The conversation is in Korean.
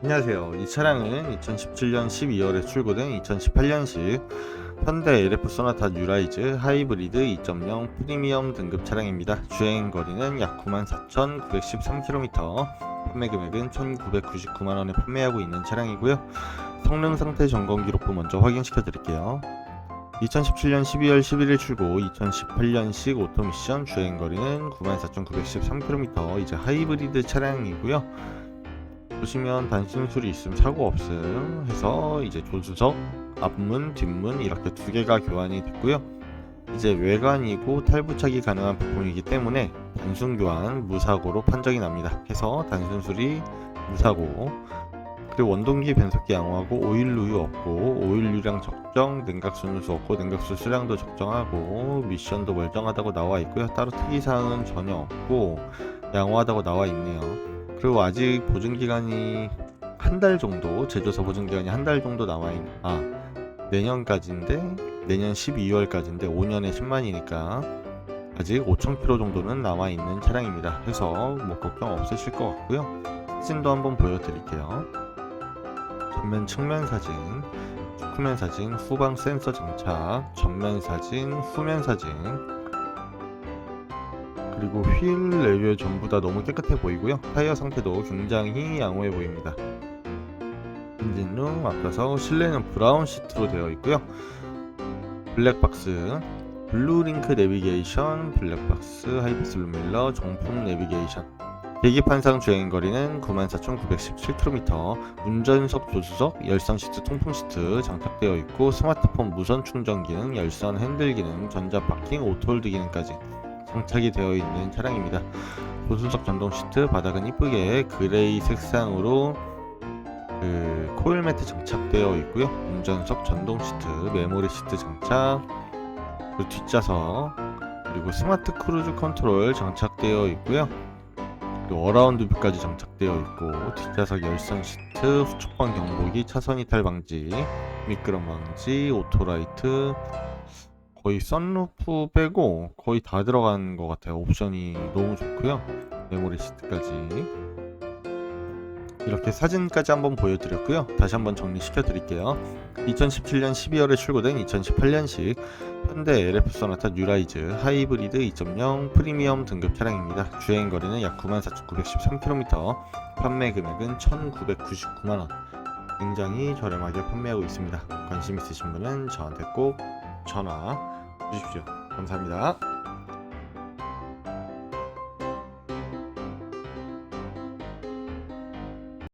안녕하세요. 이 차량은 2017년 12월에 출고된 2018년식 현대 LF 소나타 뉴라이즈 하이브리드 2.0 프리미엄 등급 차량입니다. 주행 거리는 약 94,913km, 판매 금액은 1,999만 원에 판매하고 있는 차량이고요. 성능 상태 점검 기록부 먼저 확인시켜 드릴게요. 2017년 12월 11일 출고 2018년식 오토미션 주행 거리는 94,913km 이제 하이브리드 차량이고요. 보시면 단순술이 있음 사고 없음 해서 이제 조수석 앞문 뒷문 이렇게 두 개가 교환이 됐고요. 이제 외관이고 탈부착이 가능한 부품이기 때문에 단순 교환 무사고로 판정이 납니다. 해서 단순 수리 무사고. 그리고 원동기 변속기 양호하고 오일루유 없고 오일류량 적정 냉각수 누수 없고 냉각수 수량도 적정하고 미션도 멀쩡하다고 나와 있고요. 따로 특이사항은 전혀 없고 양호하다고 나와 있네요 그리고 아직 보증 기간이 한 달 정도 제조사 보증 기간이 한 달 정도 남아 있. 아 내년까지인데 내년 12월까지인데 5년에 10만이니까 아직 5,000km 정도는 남아 있는 차량입니다. 해서 뭐 걱정 없으실 것 같고요. 사진도 한번 보여드릴게요. 전면 측면 사진, 후면 사진, 후방 센서 장착, 전면 사진, 후면 사진. 그리고 휠 레벨 전부 다 너무 깨끗해 보이고요. 타이어 상태도 굉장히 양호해 보입니다. 엔진룸 앞에서 실내는 브라운 시트로 되어 있고요. 블랙박스, 블루링크 내비게이션, 블랙박스, 하이패스 룸밀러, 정품 내비게이션. 계기판상 주행거리는 94,917km, 운전석 조수석, 열선 시트 통풍 시트 장착되어 있고 스마트폰 무선 충전 기능, 열선 핸들 기능, 전자 파킹, 오토홀드 기능까지 장착이 되어 있는 차량입니다. 조수석 전동 시트 바닥은 이쁘게 그레이 색상으로 그 코일 매트 장착되어 있고요. 운전석 전동 시트, 메모리 시트 장착, 그리고 뒷좌석, 그리고 스마트 크루즈 컨트롤 장착되어 있고요. 어라운드 뷰까지 장착되어 있고 뒷좌석 열선 시트, 후촉방 경보기, 차선 이탈 방지, 미끄럼 방지, 오토라이트, 거의 썬루프 빼고 거의 다 들어간 것 같아요. 옵션이 너무 좋고요. 메모리 시트까지. 이렇게 사진까지 한번 보여드렸고요. 다시 한번 정리시켜 드릴게요. 2017년 12월에 출고된 2018년식 현대 LF 소나타 뉴라이즈 하이브리드 2.0 프리미엄 등급 차량입니다. 주행 거리는 약 94,913km, 판매 금액은 1,999만 원. 굉장히 저렴하게 판매하고 있습니다. 관심 있으신 분은 저한테 꼭 전화 주십시오. 감사합니다.